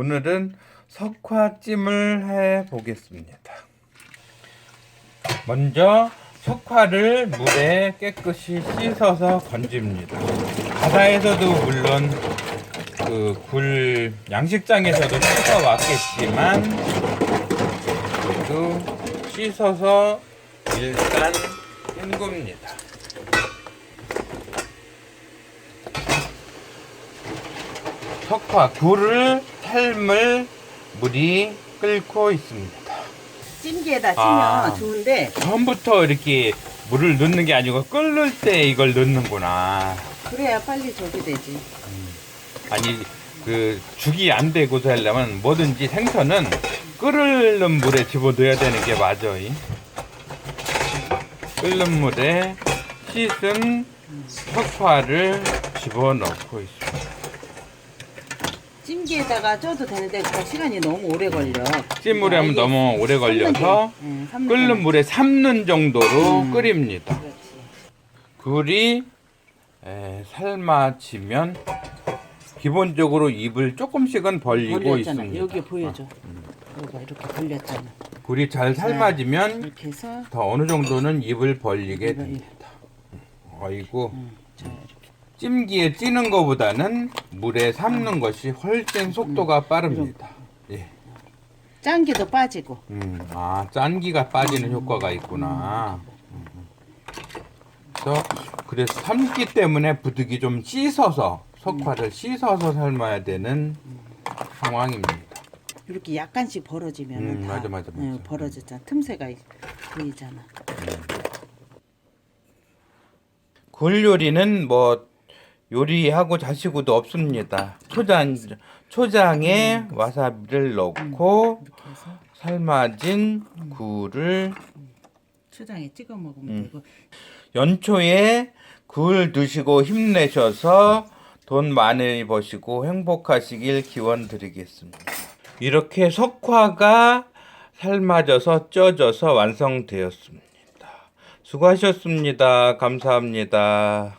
오늘은 석화찜을 해 보겠습니다. 먼저 석화를 물에 깨끗이 씻어서 건집니다. 바다에서도 물론 그 굴 양식장에서도 씻어 왔겠지만 씻어서 일단 헹굽니다. 석화 굴을 삶을 물이 끓고 있습니다. 찜기에다 찌면 아. 좋은데 처음부터 이렇게 물을 넣는 게 아니고 끓을 때 이걸 넣는구나. 그래야 빨리 저기 되지. 아니 그 죽이 안 되고서 하려면 뭐든지 생선은 끓는 물에 집어넣어야 되는 게 맞아. 이. 끓는 물에 씻은 석화를 집어넣고 있습니다. 찜기에다가 쪄도 되는데 그 시간이 너무 오래 걸려. 찜물에 하면 너무 오래 걸려서 응, 삶는 끓는 게. 물에 삶는 정도로 음. 끓입니다. 그렇지. 굴이 에, 삶아지면 기본적으로 입을 조금씩은 벌리고 벌렸잖아. 있습니다. 여기 보여줘. 음. 여기가 이렇게 벌렸잖아. 굴이 잘 삶아지면 이렇게 해서 더 어느 정도는 입을 벌리게 입을- 됩니다. 어이구 응, 자 이렇게. 찜기에 찌는 것보다는 물에 삶는 것이 훨씬 속도가 빠릅니다. 예. 짠기도 빠지고. 음, 아 짠기가 빠지는 효과가 있구나. 음. 그래서 그래서 삶기 때문에 부득이 좀 씻어서 석화를 씻어서 삶아야 되는 상황입니다. 이렇게 약간씩 벌어지면은 음, 다 맞아, 맞아, 맞아. 응, 벌어졌잖아. 틈새가 있- 보이잖아. 굴 요리는 뭐 요리하고 자시고도 없습니다. 초장 초장에 와사비를 넣고 삶아진 굴을 초장에 찍어 먹으면 음. 되고. 연초에 굴 드시고 힘내셔서 돈 많이 버시고 행복하시길 기원 드리겠습니다. 이렇게 석화가 삶아져서 쪄져서 완성되었습니다. 수고하셨습니다. 감사합니다.